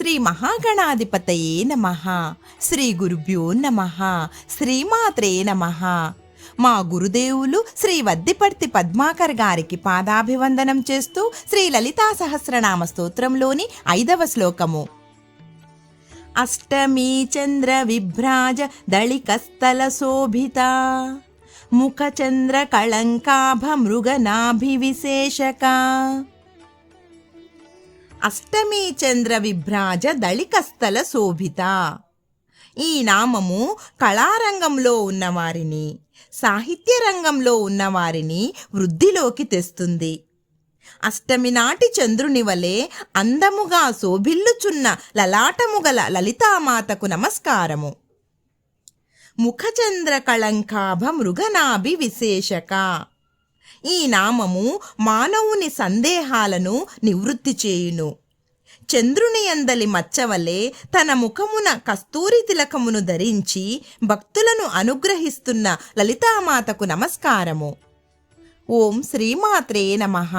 శ్రీ మహాగణాధిపతయే నమ. శ్రీ గురుభ్యో నమ. శ్రీమాత్రే నమ. మా గురుదేవులు శ్రీ వద్దిపర్తి పద్మాకర్ గారికి పాదాభివందనం చేస్తూ శ్రీ లలితా సహస్రనామ స్తోత్రంలోని ఐదవ శ్లోకము. అష్టమీ చంద్ర విభ్రాజ దళికస్థల శోభిత. ముఖచంద్ర కళంకాభ కళంకాభ మృగనాభివిశేషక. అష్టమీ చంద్ర విభ్రాజ దళికస్థల శోభిత. ఈ నామము కళారంగంలో ఉన్నవారిని సాహిత్య రంగంలో ఉన్నవారిని వృద్ధిలోకి తెస్తుంది. అష్టమి నాటి చంద్రుని వలె అందముగా శోభిల్లుచున్న లలాటముగల లలితామాతకు నమస్కారము. ముఖచంద్ర కళంకాభ మృగనాభి విశేషక. ఈ నామము మానవుని సందేహాలను నివృత్తి చేయును. చంద్రుని అందలి మచ్చవలే తన ముఖమున కస్తూరి తిలకమును ధరించి భక్తులను అనుగ్రహిస్తున్న లలితామాతకు నమస్కారము. ఓం శ్రీమాత్రే నమః.